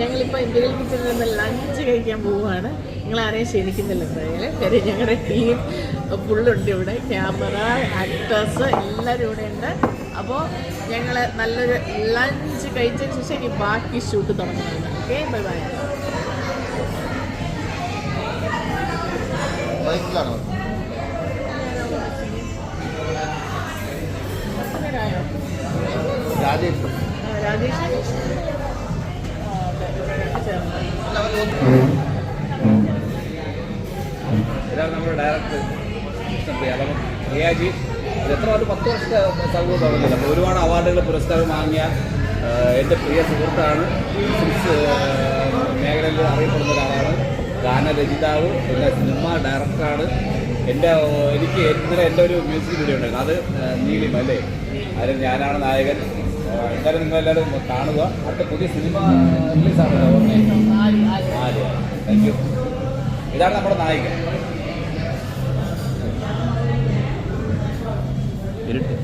ഞങ്ങളിപ്പോൾ ഇന്ത്യയിൽ കിച്ചണിൽ നിന്ന് ലഞ്ച് കഴിക്കാൻ പോവുകയാണ് നിങ്ങൾ ആരെയും ക്ഷണിക്കുന്നില്ല എന്തായാലും കാര്യം ഞങ്ങളുടെ ടീം ഫുള്ളുണ്ട് ഇവിടെ. ക്യാമറ ആക്ടേഴ്സ് എല്ലാവരും ഇവിടെ ഉണ്ട്. അപ്പോൾ ഞങ്ങൾ നല്ലൊരു ലഞ്ച് കഴിച്ചതിന് ശേഷം ഇനി ബാക്കി ഷൂട്ട് തുടങ്ങുന്നതാണ്. ഓക്കെ ബൈ ബൈ ബൈക്കിലാണോ രാജേഷ്. രാജേഷ്. എത്ര ഒരു പത്ത് വർഷത്തെ സർവ തുടങ്ങില്ല അപ്പോൾ ഒരുപാട് അവാർഡുകൾ പുരസ്കാരം വാങ്ങിയ എന്റെ പ്രിയ സുഹൃത്താണ്. മേഖലയിൽ അറിയപ്പെടുന്ന ഒരാളാണ്. ഗാനരചിതാവ് പിന്നെ സിനിമ ഡയറക്ടറാണ്. എന്റെ എനിക്ക് ഇന്നലെ എന്റെ ഒരു മ്യൂസിക് വീഡിയോ ഉണ്ടായിരുന്നു. അത് നീലിമ അല്ലേ? അതിൽ ഞാനാണ് നായകൻ. എന്തായാലും നിങ്ങളെല്ലാവരും കാണുക. അടുത്ത പുതിയ സിനിമ റിലീസാണ് ഓർമ്മ താങ്ക് യു ഇതാണ് നമ്മുടെ നായിക. ഇരുട്ട്.